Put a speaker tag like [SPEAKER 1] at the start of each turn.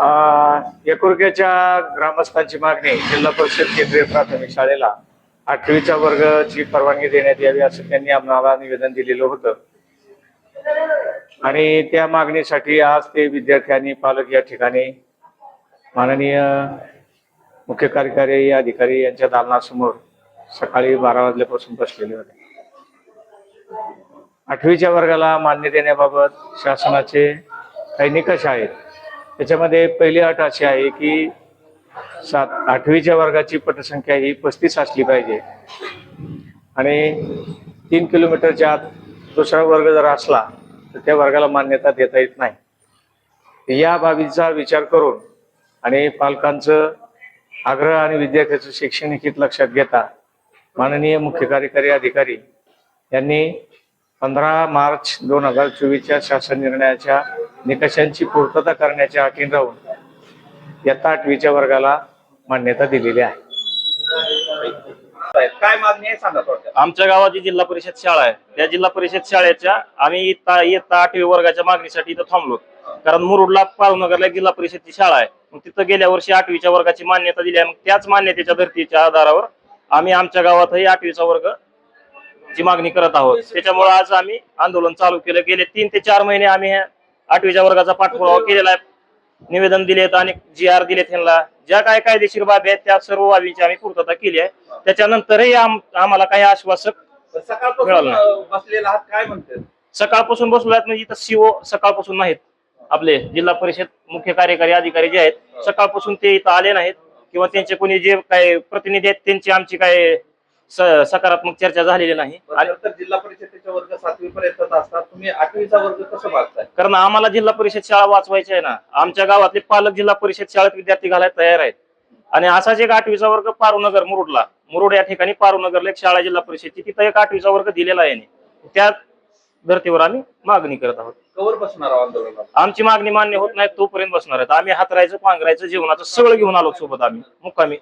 [SPEAKER 1] एकुरक्याच्या ग्रामस्थांची मागणी जिल्हा परिषद केंद्रीय प्राथमिक शाळेला आठवीच्या वर्गची परवानगी देण्यात यावी असं त्यांनी आम्हाला निवेदन दिलेलं होतं. आणि त्या मागणीसाठी आज ते विद्यार्थ्यांनी पालक या ठिकाणी माननीय मुख्य कार्यकारी अधिकारी यांच्या दालनासमोर सकाळी बारा वाजल्यापासून बसलेले होते. आठवीच्या वर्गाला मान्य देण्याबाबत शासनाचे काही निकष आहेत. त्याच्यामध्ये पहिली अट अशी आहे की सात आठवीच्या वर्गाची पटसंख्या ही पस्तीस असली पाहिजे. आणि तीन किलोमीटरच्या आत दुसरा वर्ग जर असला तर त्या वर्गाला मान्यता देता येत नाही. या बाबीचा विचार करून आणि पालकांचं आग्रह आणि विद्यार्थ्याचं शैक्षणिक हित लक्षात घेता माननीय मुख्य कार्यकारी अधिकारी यांनी पंधरा मार्च दोन हजार चोवीसच्या शासन निर्णयाच्या निकषांची पूर्तता करण्याच्या अटीन राहून इयत्ता आठवीच्या वर्गाला मान्यता दिलेली आहे.
[SPEAKER 2] काय मागणी आहे सांगा थोडक्यात.
[SPEAKER 3] आमच्या गावाची जिल्हा परिषद शाळा आहे. त्या जिल्हा परिषद शाळेच्या आम्ही इयत्ता इयत्ता आठवी वर्गाच्या मागणीसाठी इथं थांबलो. कारण मुरुडला पारुनगरला एक जिल्हा परिषदची शाळा आहे. मग तिथं गेल्या वर्षी आठवीच्या वर्गाची मान्यता दिली आहे. मग त्याच मान्यतेच्या धर्तीच्या आधारावर आम्ही आमच्या गावातही आठवीचा वर्ग ची मागणी करत आहोत. त्याच्यामुळे आज आम्ही आंदोलन चालू केलं. गेले तीन ते चार महिने आम्ही ह्या आठवीच्या वर्गाचा पाठपुरावा केलेला आहे. निवेदन दिलेत आणि जी आर दिलेत त्यांना ज्या काय कायदेशीर बाबी आहेत त्या सर्व बाबींची आम्ही पूर्तता केली आहे. त्याच्यानंतरही आम- आम्हाला काही आश्वासक
[SPEAKER 2] सकाळपासून
[SPEAKER 3] मिळालं नाही. सकाळपासून बसलो आहेत म्हणजे इथं सीओ सकाळपासून नाहीत. आपले जिल्हा परिषद मुख्य कार्यकारी अधिकारी जे आहेत सकाळपासून ते इथं आले नाहीत. किंवा त्यांचे कोणी जे काय प्रतिनिधी आहेत त्यांची आमची काय स- सकारात्मक चर्चा झालेली नाही. आणि
[SPEAKER 2] तर जिल्हा परिषदेचा वर्ग सातवी पर्यंत असतात. तुम्ही आठवीचा वर्ग कसं मागताय
[SPEAKER 3] कारण आम्हाला जिल्हा परिषद शाळा वाचवायची आहे ना. आमच्या गावातले पालक जिल्हा परिषद शाळेत विद्यार्थी घालायला तयार आहेत. आणि असाच एक आठवीचा वर्ग पारुनगर मुरुडला. मुरुड या ठिकाणी पारुनगरला एक शाळा जिल्हा परिषदची तिथं एक आठवीचा वर्ग दिलेला आहे यांनी. त्या धर्तीवर आम्ही मागणी करत आहोत.
[SPEAKER 2] कवर बसणार आहोत आंदोलनात?
[SPEAKER 3] आमची मागणी मान्य होत नाही तोपर्यंत बसणार आहेत. आम्ही हातरायचं पांघरायचं जेवणाचं सगळं घेऊन आलो सोबत आम्ही. मुक्कामी.